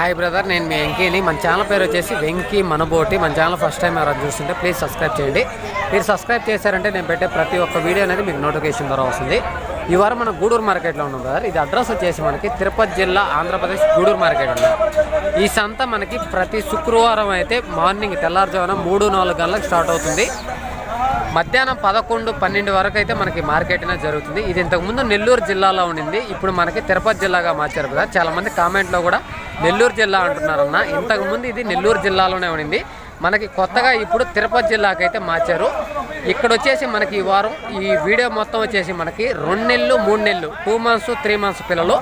Hi brother నేను మీ వెంకీని. మన channel పేరు వచ్చేసి వెంకీ మనబోటి. మన ఛానల్ ఫస్ట్ టైం ఎవరైనా చూస్తుంటే ప్లీజ్ సబ్స్క్రైబ్ చేయండి. మీరు సబ్స్క్రైబ్ చేశారంటే నేను పెట్టే ప్రతి ఒక్క వీడియో అనేది మీకు నోటిఫికేషన్ ద్వారా వస్తుంది. ఈ వారం మన గూడూరు మార్కెట్లో ఉన్నాం బ్రదర్. ఇది అడ్రస్ వచ్చేసి మనకి తిరుపతి జిల్లా ఆంధ్రప్రదేశ్ గూడూరు మార్కెట్ ఉంది ఈ సంత మనకి ప్రతి శుక్రవారం అయితే మార్నింగ్ తెల్లారుజామున మూడు నాలుగు గంటలకు స్టార్ట్ అవుతుంది. మధ్యాహ్నం పదకొండు పన్నెండు వరకు అయితే మనకి మార్కెట్ అనేది జరుగుతుంది. ఇది ఇంతకుముందు నెల్లూరు జిల్లాలో ఉండింది. ఇప్పుడు మనకి తిరుపతి జిల్లాగా మార్చారు కదా. చాలామంది కామెంట్లో కూడా నెల్లూరు జిల్లా అంటున్నారన్న. ఇంతకుముందు ఇది నెల్లూరు జిల్లాలోనే ఉండింది. మనకి కొత్తగా ఇప్పుడు తిరుపతి జిల్లాకి అయితే మార్చారు. ఇక్కడ వచ్చేసి మనకి ఈ వారం ఈ వీడియో మొత్తం వచ్చేసి మనకి రెండు నెలలు మూడు నెలలు టూ మంత్స్ త్రీ మంత్స్ పిల్లలు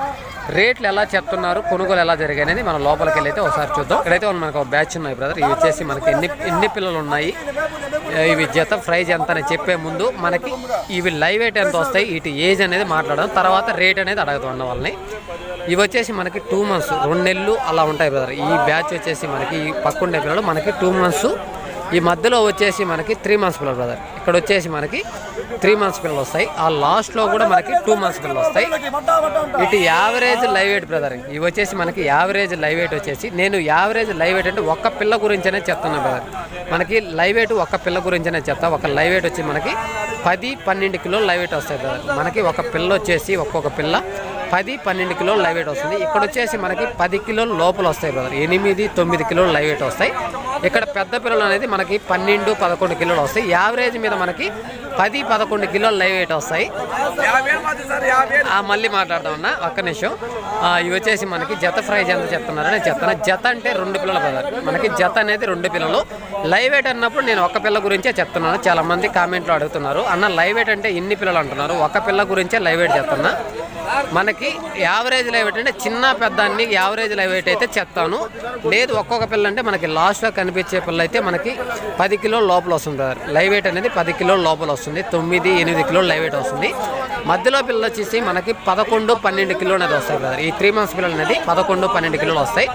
రేట్లు ఎలా చెప్తున్నారు కొనుగోలు ఎలా జరిగాయి అనేది మనం లోపలికి వెళ్ళి అయితే ఒకసారి చూద్దాం. ఇక్కడైతే మనకు ఒక బ్యాచ్ ఉన్నాయి బ్రదర్ ఇవి వచ్చేసి మనకి ఎన్ని ఎన్ని పిల్లలు ఉన్నాయి ఇవి జత ప్రైజ్ ఎంత అని చెప్పే ముందు మనకి ఇవి లైవ్ ఎయిట్ ఎంత వస్తాయి ఇటు ఏజ్ అనేది మాట్లాడడం తర్వాత రేట్ అనేది అడగదు వాళ్ళని. ఇవి వచ్చేసి మనకి టూ మంత్స్ రెండు నెలలు అలా ఉంటాయి బ్రదర్ ఈ బ్యాచ్ వచ్చేసి మనకి ఈ పక్కుండే పిల్లలు మనకి టూ మంత్స్ ఈ మధ్యలో వచ్చేసి మనకి త్రీ మంత్స్ పిల్లలు బ్రదర్ ఇక్కడ వచ్చేసి మనకి త్రీ మంత్స్ పిల్లలు వస్తాయి. ఆ లాస్ట్లో కూడా మనకి టూ మంత్స్ పిల్లలు వస్తాయి. ఇటు యావరేజ్ లైవ్ వెయిట్ బ్రదర్ ఇవి వచ్చేసి మనకి యావరేజ్ లైవ్ వెయిట్ వచ్చేసి నేను యావరేజ్ లైవ్ వెయిట్ అంటే ఒక్క పిల్ల గురించనే చెప్తున్నాను బ్రదర్ మనకి లైవ్ వెయిట్ ఒక్క పిల్ల గురించనే చెప్తా. ఒక లైవ్ వెయిట్ వచ్చి మనకి పది పన్నెండు కిలోలు లైవ్ వెయిట్ వస్తాయి బ్రదర్ మనకి ఒక పిల్ల వచ్చేసి ఒక్కొక్క పిల్ల పది పన్నెండు కిలోలు లైవ్ వెయిట్ వస్తుంది. ఇక్కడ వచ్చేసి మనకి పది కిలోలు లోపల వస్తాయి బ్రదర్ ఎనిమిది తొమ్మిది కిలోలు లైవ్ వెయిట్ వస్తాయి. ఇక్కడ పెద్ద పిల్లలు అనేది మనకి పన్నెండు పదకొండు కిలోలు వస్తాయి. యావరేజ్ మీద మనకి పది పదకొండు కిలోలు లైవ్ వెయిట్ వస్తాయి. ఆ, మళ్ళీ మాట్లాడదామన్నా ఒక్క నిమిషం. ఇవి వచ్చేసి మనకి జత ప్రైజ్ ఎంత చెప్తున్నారు నేను చెప్తాను. జత అంటే రెండు పిల్లలు బ్రదర్ మనకి జత అనేది రెండు పిల్లలు. లైవ్ వెయిట్ అన్నప్పుడు నేను ఒక పిల్ల గురించే చెప్తున్నాను. చాలామంది కామెంట్లో అడుగుతున్నారు. అన్న లైవ్ వెయిట్ అంటే ఇన్ని పిల్లలు అంటున్నారు. ఒక పిల్ల గురించే లైవ్ వెయిట్ చెప్తున్నా. మనకి యావరేజ్ లైవ్ అంటే చిన్న పెద్ద అన్ని యావరేజ్ లైవ్ వెయిట్ అయితే చెప్తాను. లేదు ఒక్కొక్క పిల్ల అంటే మనకి లాస్ట్లో కనిపించే పిల్ల అయితే మనకి పది కిలోల లోపల వస్తుంది సార్. లైవ్ వెయిట్ అనేది పది కిలోల లోపల వస్తుంది. తొమ్మిది ఎనిమిది కిలోల లైవ్ వెయిట్ వస్తుంది. మధ్యలో పిల్లలు వచ్చేసి మనకి పదకొండు పన్నెండు కిలోలు అనేది వస్తాయి బ్రదర్ ఈ త్రీ మంత్స్ పిల్లలు అనేది పదకొండు పన్నెండు కిలోలు వస్తాయి.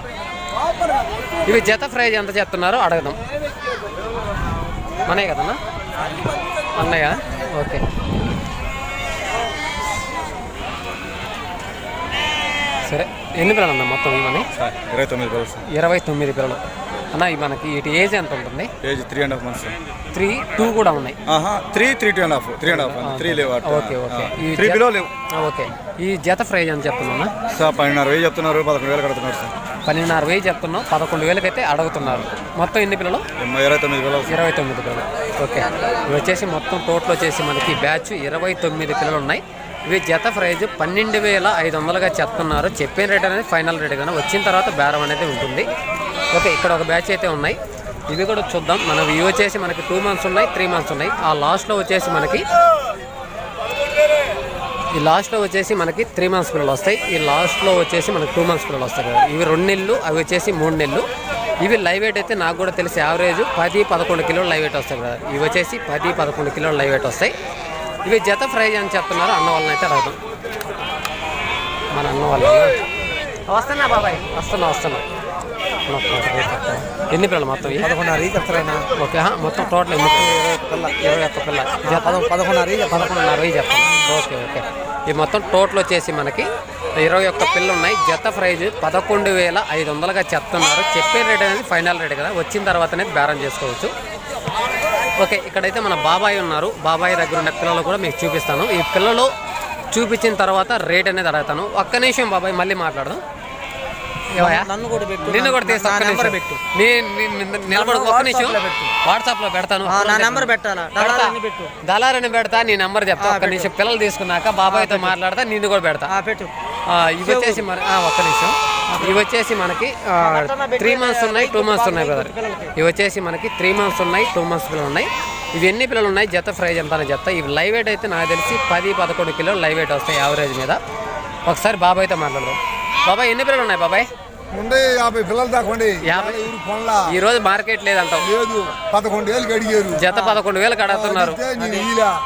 ఇవి జత ప్రైజ్ ఎంత చెప్తున్నారో అడగదాం. మనయ్య కదన్నా? అన్నయ్య? ఓకే. సరే ఎన్ని పిల్లలు అన్న మొత్తం ఇవన్నీ? ఇరవై తొమ్మిది సార్. ఇరవై తొమ్మిది పిల్లలు. అన్న ఇవి మనకి ఇటు ఏజ్ ఎంత ఉంటుంది? Age three and half months three two కూడా ఉన్నాయి. Three three two and half three and half three లేవు ఓకే ఓకే. ఈ త్రీ బిలో లేవు. ఓకే. ఈ జత ప్రైజ్ అని చెప్తున్నా సార్ పన్నెండున్నర వెయ్యి చెప్తున్నారు పదకొండు వేలు కడుతున్నారు సార్. పన్నెండున్నర వెయ్యి చెప్తున్నాం పదకొండు వేలకి అయితే అడుగుతున్నారు. మొత్తం ఎన్ని పిల్లలు? ఇరవై తొమ్మిది వేలు ఇరవై తొమ్మిది పిల్లలు. ఓకే. ఇవి వచ్చేసి మొత్తం టోటల్ వచ్చేసి మనకి బ్యాచ్ ఇరవై తొమ్మిది పిల్లలు ఉన్నాయి. ఇవి జత ప్రైజ్ పన్నెండు వేల ఐదు వందలుగా చెప్తున్నారు చెప్పిన రేట్ అనేది ఫైనల్ రేట్ కానీ వచ్చిన తర్వాత బేరం అనేది ఉంటుంది. ఓకే ఇక్కడ ఒక బ్యాచ్ అయితే ఉన్నాయి. ఇవి కూడా చూద్దాం. మనం ఇవి వచ్చేసి మనకి టూ మంత్స్ ఉన్నాయి త్రీ మంత్స్ ఉన్నాయి. ఆ లాస్ట్లో వచ్చేసి మనకి ఈ లాస్ట్లో వచ్చేసి మనకి త్రీ మంత్స్ పిల్లలు వస్తాయి. ఈ లాస్ట్లో వచ్చేసి మనకి టూ మంత్స్ పిల్లలు వస్తాయి కదా. ఇవి రెండు నెలలు అవి వచ్చేసి మూడు నెలలు. ఇవి లైవ్ వెయిట్ అయితే నాకు కూడా తెలిసి యావరేజ్ పది పదకొండు కిలోలు లైవ్ వెయిట్ వస్తాయి కదా. ఇవి వచ్చేసి పది పదకొండు కిలోలు లైవ్ వెయిట్ వస్తాయి. ఇవి జత ప్రైజ్ అని చెప్తున్నారు. అన్న వాళ్ళని అయితే అడగదాం. మన అన్న వాళ్ళు వస్తున్నా బాబాయ్. వస్తున్నా వస్తున్నా. ఎన్ని పిల్లలు మొత్తం ఇవి? పదకొండున్నర చెప్తారా ఓకే మొత్తం టోటల్ ఎన్ని పిల్ల? ఇరవై ఒక్క పిల్ల. జత పదకొండున్నర పదకొండున్నర వెయ్యి చెప్తాను ఓకే ఓకే. ఈ మొత్తం టోటల్ వచ్చేసి మనకి ఇరవై ఒక్క పిల్లలు ఉన్నాయి. జత ప్రైజ్ పదకొండు వేల ఐదు వందలుగా చెప్తున్నారు. చెప్పే రేట్ అనేది ఫైనల్ రేట్ కదా. వచ్చిన తర్వాతనే బేరం చేసుకోవచ్చు. ఓకే ఇక్కడైతే మన బాబాయ్ ఉన్నారు. బాబాయ్ దగ్గర ఉన్న పిల్లలు కూడా మీకు చూపిస్తాను. ఈ పిల్లలు చూపించిన తర్వాత రేట్ అనేది అడుగుతాను. ఒక్క నిమిషం బాబాయ్ మళ్ళీ మాట్లాడదాం? నన్ను కూడా పెట్టు నిన్ను కూడా తీస్తా ఒక్క నిమిషం. పెట్టు. నీ నిలబడు ఒక్క నిమిషం. WhatsApp లో పెట్టు. వాట్సాప్లో పెడతాను నా నెంబర్ పెట్టాలా? పెట్టు. దళారని పెడతా నీ నెంబర్ చెప్తా ఒక్క నిమిషం. పిల్లలు తీసుకున్నాక బాబాయ్తో మాట్లాడతా నిన్ను కూడా పెడతా. ఆ, పెట్టు. ఆ, ఇవి వచ్చేసి మన ఆ, ఒక్క నిమిషం. ఇవి వచ్చేసి మనకి త్రీ మంత్స్ ఉన్నాయి టూ మంత్స్ ఉన్నాయి బ్రదర్ ఇవి వచ్చేసి మనకి త్రీ మంత్స్ ఉన్నాయి టూ మంత్స్ పిల్లలు ఉన్నాయి. ఇవి ఎన్ని పిల్లలు ఉన్నాయి? జత ప్రైజ్ ఎంత అని చెప్తా ఇవి లైవ్ వెయిట్ అయితే నాకు తెలిసి పది పదకొండు కిలోలు లైవ్ వెయిట్ వస్తాయి యావరేజ్ మీద. ఒకసారి బాబాయ్తో మాట్లాడదాం. బాబాయ్ ఎన్ని పిల్లలు ఉన్నాయి బాబాయ్? ఉండే యాభై పిల్లలు దాకోండి ఈ రోజు మార్కెట్ లేదంటాం లేదు పదకొండు వేలు అడిగారు. జత పదకొండు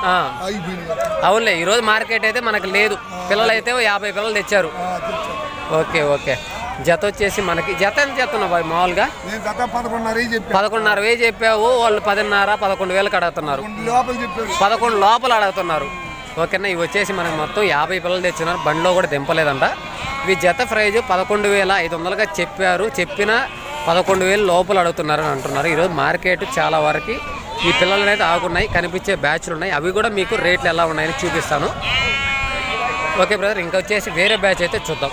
ఆ, అయిపోయింది. అవునులే ఈ రోజు మార్కెట్ అయితే మనకు లేదు. పిల్లలు అయితే యాభై పిల్లలు తెచ్చారు. Okay okay. జత వచ్చేసి మనకి జత ఎంత చెప్తున్నావు బాయ్ మామూలుగా? పదకొండున్నర వేలు చెప్పావు వాళ్ళు పదిన్నర పదకొండు వేలకు అడుగుతున్నారు. పదకొండు లోపల అడుగుతున్నారు. ఓకేనా ఇవి వచ్చేసి మనకి మొత్తం యాభై పిల్లలు తెచ్చినారు బండిలో కూడా దింపలేదంట. ఇవి జత ప్రైజ్ పదకొండు వేల ఐదు వందలుగా చెప్పారు చెప్పిన పదకొండు వేలు లోపల అడుగుతున్నారు అని అంటున్నారు. ఈరోజు మార్కెట్ చాలా వరకు ఈ పిల్లలు అనేది ఆగున్నాయి కనిపించే బ్యాచ్లు ఉన్నాయి. అవి కూడా మీకు రేట్లు ఎలా ఉన్నాయని చూపిస్తాను. ఓకే బ్రదర్ ఇంకా వచ్చేసి వేరే బ్యాచ్ అయితే చూద్దాం.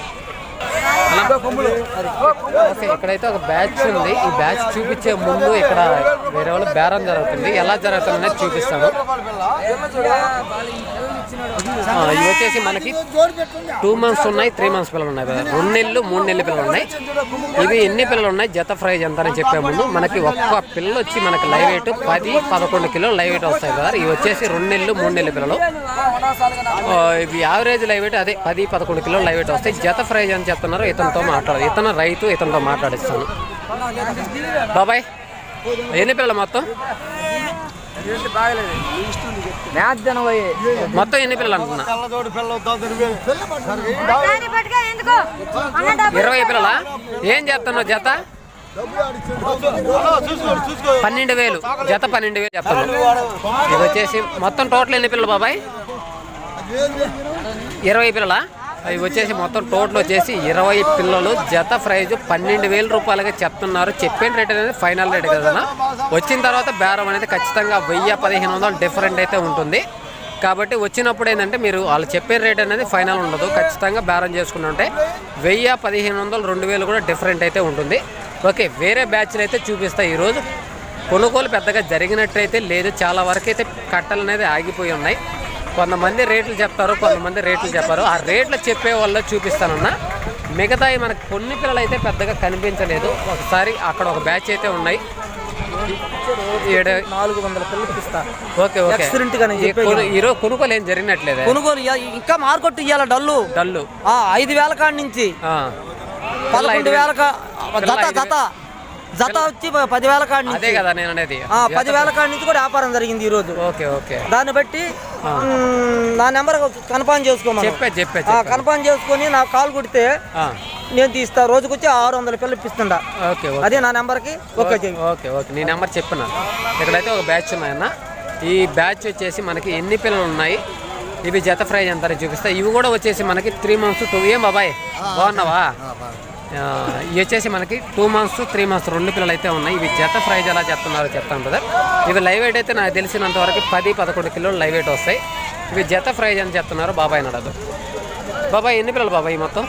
ఓకే ఇక్కడైతే ఒక బ్యాచ్ ఉంది. ఈ బ్యాచ్ చూపించే ముందు ఇక్కడ వేరే వాళ్ళు బేరం జరుగుతుంది. ఎలా జరుగుతుంది అనేది చూపిస్తాను ఇవి వచ్చేసి మనకి టూ మంత్స్ ఉన్నాయి త్రీ మంత్స్ పిల్లలు ఉన్నాయి. రెండు నెలలు మూడు నెలల పిల్లలు ఉన్నాయి ఇవి ఎన్ని పిల్లలు ఉన్నాయి జత ప్రైజ్ ఎంత అని చెప్పే ముందు మనకి ఒక్క పిల్ల వచ్చి మనకి లైవ్ వెయిట్ పది పదకొండు కిలోలు లైవ్ వెయిట్ వస్తాయి కదా. ఇవి వచ్చేసి రెండు నెలలు మూడు నెలల పిల్లలు. ఇవి యావరేజ్ లైవ్ వెయిట్ అదే పది పదకొండు కిలోలు లైవ్ వెయిట్ వస్తాయి. జత ప్రైజ్ అని చెప్తున్నారు ఇతనితో మాట్లాడదు ఇతను రైతు ఇతనితో మాట్లాడిస్తాను. బాబాయ్ ఎన్ని పిల్లలు మొత్తం? మొత్తం ఎన్ని పిల్లలు డబ్బు ఇరవై పిల్లలా? ఏం చేస్తున్నావు జత? పన్నెండు వేలు. జత పన్నెండు వేలు చెప్తాను. ఇది వచ్చేసి మొత్తం టోటల్ ఎన్ని పిల్లలు బాబాయ్? ఇరవై పిల్లలా? అవి వచ్చేసి మొత్తం టోటల్ వచ్చేసి ఇరవై పిల్లలు జత ప్రైజ్ పన్నెండు వేల రూపాయలుగా చెప్తున్నారు. చెప్పిన రేట్ అనేది ఫైనల్ రేట్ కదా వచ్చిన తర్వాత బేరం అనేది ఖచ్చితంగా వెయ్యి పదిహేను వందలు డిఫరెంట్ అయితే ఉంటుంది. కాబట్టి వచ్చినప్పుడు ఏంటంటే మీరు వాళ్ళు చెప్పే రేట్ అనేది ఫైనల్ ఉండదు. ఖచ్చితంగా బేరం చేసుకుని ఉంటే వెయ్యి పదిహేను వందలు రెండు వేలు కూడా డిఫరెంట్ అయితే ఉంటుంది. ఓకే వేరే బ్యాచ్లు అయితే చూపిస్తాయి ఈరోజు కొనుగోలు పెద్దగా జరిగినట్టయితే లేదు. చాలా వరకు అయితే కట్టలు అనేది ఆగిపోయి ఉన్నాయి. కొంతమంది రేట్లు చెప్తారు కొంతమంది రేట్లు చెప్పారు. ఆ రేట్లు చెప్పే వాళ్ళు చూపిస్తానన్నా. మిగతాయి మనకు కొన్ని పిల్లలు అయితే పెద్దగా కనిపించలేదు. ఒకసారి అక్కడ ఒక బ్యాచ్ అయితే ఉన్నాయి. ఏడు నాలుగు వందల పిల్లలకి ఇస్తా. Okay okay. ఈరోజు కొనుగోలు ఏం జరిగినట్లేదే? కొనుగోలు ఇంకా మార్కెట్ ఇవ్వాలి డల్లు? డల్లు. ఆ, ఐదు వేల కాడి నుంచి. పదకొండు వేల జత జత వచ్చి పదివేల కాడి అదే నుంచి. కదా నేను అనేది. పదివేల కాడి నుంచి కూడా వ్యాపారం జరిగింది ఈ రోజు. Okay okay. దాన్ని బట్టి నా నెంబర్ కన్ఫర్మ్ చేసుకోమని చెప్పే చెప్పే కన్ఫర్మ్ చేసుకొని నాకు కాల్ కొడితే నేను తీస్తా. రోజుకొచ్చి ఆరు వందల పిల్లలు ఇప్పిస్తుండా. ఓకే అదే నా నెంబర్కి ఓకే ఓకే ఓకే. నీ నెంబర్ చెప్పిన? ఇక్కడైతే ఒక బ్యాచ్ ఉన్నాయన్న. ఈ బ్యాచ్ వచ్చేసి మనకి ఎన్ని పిల్లలు ఉన్నాయి? ఇవి జత ప్రైజ్ ఎంత చూపిస్తా. ఇవి కూడా వచ్చేసి మనకి త్రీ మంత్స్ టూ ఏం బాబాయ్? బాగున్నావా? ఇవి వచ్చేసి మనకి టూ మంత్స్ త్రీ మంత్స్ రెండు పిల్లలు అయితే ఉన్నాయి. ఇవి జత ప్రైజ్ ఎలా చెప్తున్నారో చెప్తాను బ్రదర్ ఇవి లైవ్ వెయిట్ అయితే నాకు తెలిసినంత వరకు పది పదకొండు కిలోలు లైవ్ వెయిట్ వస్తాయి. ఇవి జత ప్రైజ్ అని చెప్తున్నారు బాబాయ్ నడదు బాబాయ్ ఎన్ని పిల్లలు బాబాయ్ మొత్తం?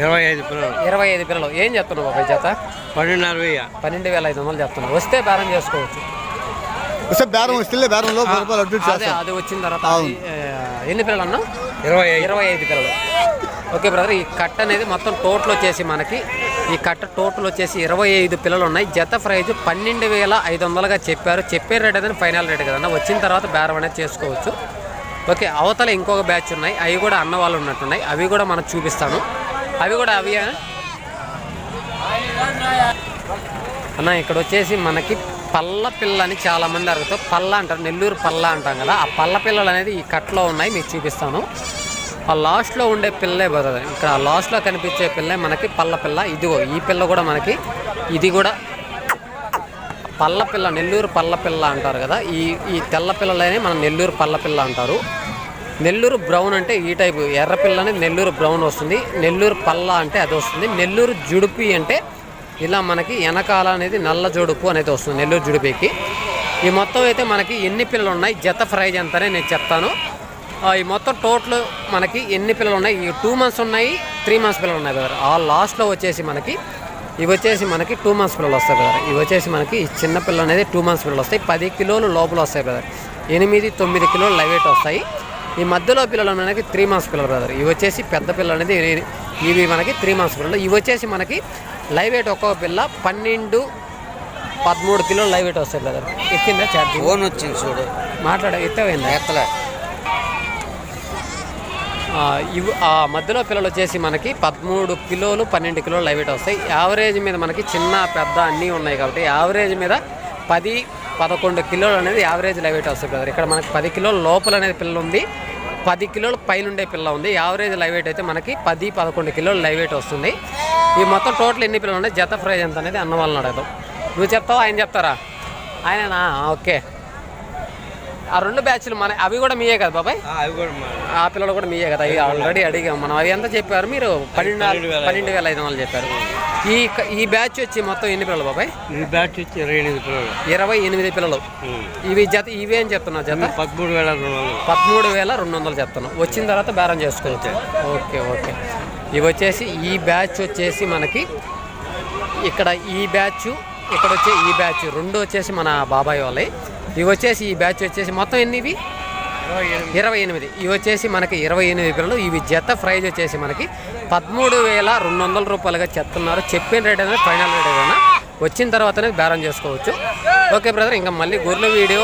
ఇరవై ఐదు పిల్లలు. ఇరవై ఐదు పిల్లలు. ఏం చెప్తున్నావు బాబాయ్ జత? పన్నెండున్నర వెయ్యి. పన్నెండు వేల ఐదు వందలు చెప్తున్నారు. వస్తే బేరం చేసుకోవచ్చు. వస్తే బేరం బేరంలో అదే అది వచ్చిన తర్వాత ఎన్ని పిల్లలు అన్నా? ఇరవై ఇరవై ఐదు పిల్లలు. ఓకే బ్రదర్ ఈ కట్ట అనేది మొత్తం టోటల్ వచ్చేసి మనకి ఈ కట్ట టోటల్ వచ్చేసి ఇరవై ఐదు పిల్లలు ఉన్నాయి జత ప్రైజ్ పన్నెండు వేల ఐదు వందలుగా చెప్పారు. చెప్పే రేట్ అదే ఫైనల్ రేట్ కదన్నా వచ్చిన తర్వాత బేరం అనేది చేసుకోవచ్చు. ఓకే అవతల ఇంకొక బ్యాచ్ ఉన్నాయి. అవి కూడా అన్న వాళ్ళు ఉన్నట్టున్నాయి. అవి కూడా మనం చూపిస్తాను. అవి కూడా అవి అన్న ఇక్కడ వచ్చేసి మనకి పల్ల పిల్ల అని చాలామంది అడుగుతారు. పల్ల అంటారు. నెల్లూరు పల్ల అంటాం కదా. ఆ పల్ల పిల్లలు అనేది ఈ కట్లో ఉన్నాయి. మీకు చూపిస్తాను. ఆ లాస్ట్లో ఉండే పిల్లే బ్రదర్. ఇక్కడ ఆ లాస్ట్లో కనిపించే పిల్లే మనకి పల్ల పిల్ల. ఇదిగో ఈ పిల్ల కూడా మనకి ఇది కూడా పల్ల పిల్ల నెల్లూరు పల్ల పిల్ల అంటారు కదా. ఈ ఈ తెల్ల పిల్లలనే మనం నెల్లూరు పల్ల పిల్ల అంటారు. నెల్లూరు బ్రౌన్ అంటే ఈ టైపు ఎర్ర పిల్ల అనేది నెల్లూరు బ్రౌన్ వస్తుంది. నెల్లూరు పల్ల అంటే అది వస్తుంది. నెల్లూరు జుడిపి అంటే ఇలా మనకి వెనకాల అనేది నల్ల జుడుపు అనేది వస్తుంది నెల్లూరు జుడిపికి. ఈ మొత్తం అయితే మనకి ఎన్ని పిల్లలు ఉన్నాయి జత ప్రైజ్ ఎంతనే నేను చెప్తాను. ఈ మొత్తం టోటల్ మనకి ఎన్ని పిల్లలు ఉన్నాయి? ఈ టూ మంత్స్ ఉన్నాయి త్రీ మంత్స్ పిల్లలు ఉన్నాయి కదా ఆ లాస్ట్లో వచ్చేసి మనకి ఇవి వచ్చేసి మనకి టూ మంత్స్ పిల్లలు వస్తాయి కదా ఇవి వచ్చేసి మనకి ఈ చిన్న పిల్లలు అనేది టూ మంత్స్ పిల్లలు వస్తాయి. పది కిలోలు లోపల వస్తాయి కదా ఎనిమిది తొమ్మిది కిలోలు లైవ్ వెయిట్ వస్తాయి. ఈ మధ్యలో పిల్లలు మనకి త్రీ మంత్స్ పిల్లలు బ్రదర్. ఇవి వచ్చేసి పెద్ద పిల్లలు అనేది ఇవి- మనకి త్రీ మంత్స్ పిల్లలు. ఇవి వచ్చేసి మనకి లైవ్ వెయిట్ ఒక్కొక్క పిల్ల పన్నెండు పదమూడు కిలోలు లైవ్ వెయిట్ వస్తాయి బ్రదర్. ఎక్కిందా ఛార్జింగ్? ఫోన్ వచ్చింది చూడు. మాట్లాడ ఎత్తపోయిందా ఎత్తలే. ఇవి ఆ మధ్యలో పిల్లలు వచ్చేసి మనకి పదమూడు కిలోలు పన్నెండు కిలోలు లైవేట్ వస్తాయి. యావరేజ్ మీద మనకి చిన్న పెద్ద అన్నీ ఉన్నాయి కాబట్టి యావరేజ్ మీద పది పదకొండు కిలోలు అనేది యావరేజ్ లైవేట్ వస్తుంది బ్రదర్. ఇక్కడ మనకి పది కిలోల లోపల అనేది పిల్ల ఉంది. పది కిలోల పైన ఉండే పిల్ల ఉంది. యావరేజ్ లైవ్ అయితే మనకి పది పదకొండు కిలోలు లైవేట్ వస్తుంది. ఈ మొత్తం టోటల్ ఎన్ని పిల్లలు ఉన్నాయి? జత ప్రైజ్ ఎంత అనేది అన్న వాళ్ళని అడగదు. నువ్వు చెప్తావా? ఆయన చెప్తారా? ఆయననా? ఓకే. ఆ రెండు బ్యాచ్లు మన అవి కూడా మీయే కదా బాబాయ్? ఆ, అవి కూడా మా- ఆ పిల్లలు కూడా మీయే కదా అవి ఆల్రెడీ అడిగాం మనం. అవి ఎంత చెప్పారు మీరు? పన్నెండు పన్నెండు వేల ఐదు వందలు చెప్పారు. ఈ ఈ బ్యాచ్ వచ్చి మొత్తం ఎన్ని పిల్లలు బాబాయ్? ఈ బ్యాట్ వచ్చి ఇరవై ఎనిమిది పిల్లలు. ఇరవై ఎనిమిది పిల్లలు. ఇవి జత ఇవి ఏం చెప్తున్నావు జత? పదమూడు వేల రెండు వందలు. పదమూడు వేల రెండు వందలు చెప్తున్నాం. వచ్చిన తర్వాత బేరం చేసుకోవచ్చు ఓకే ఓకే. ఇవి వచ్చేసి ఈ బ్యాచ్ వచ్చేసి మనకి ఇక్కడ ఈ బ్యాచ్ ఇక్కడ వచ్చే ఈ బ్యాచ్ రెండు వచ్చేసి మన బాబాయ్ వాళ్ళవి ఇవి వచ్చేసి ఈ బ్యాచ్ వచ్చేసి మొత్తం ఎన్ని ఇవి? ఇరవై ఎనిమిది. ఇవి వచ్చేసి మనకి ఇరవై ఎనిమిది పిల్లలు ఇవి జత ప్రైజ్ వచ్చేసి మనకి పదమూడు వేల రెండు వందల రూపాయలుగా చెప్తున్నారు. చెప్పిన రేట్ అనేది ఫైనల్ రేట్ ఏదైనా వచ్చిన తర్వాతనే బేరం చేసుకోవచ్చు. ఓకే బ్రదర్ ఇంకా మళ్ళీ గొర్రెల వీడియో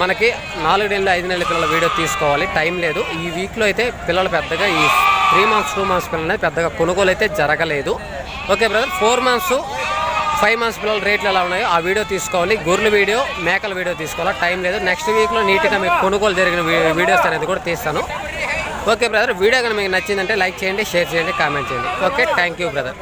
మనకి నాలుగు నెలలు ఐదు నెలల పిల్లల వీడియో తీసుకోవాలి. టైం లేదు. ఈ వీక్లో అయితే పిల్లలు పెద్దగా ఈ త్రీ మంత్స్ టూ మంత్స్ పిల్లలు అనేది పెద్దగా కొనుగోలు అయితే జరగలేదు. Okay brother four months five months పిల్లల రేట్లు ఎలా ఉన్నాయో ఆ వీడియో తీసుకోవాలి. గొర్రెల వీడియో మేకల వీడియో తీసుకోవాలి. టైం లేదు. నెక్స్ట్ వీక్లో నీట్గా మీకు కొనుగోలు జరిగిన వీడియోస్ అనేది కూడా తీస్తాను. ఓకే బ్రదర్ వీడియో కనుక మీకు నచ్చిందంటే లైక్ చేయండి షేర్ చేయండి కామెంట్ చేయండి. Okay thank you brother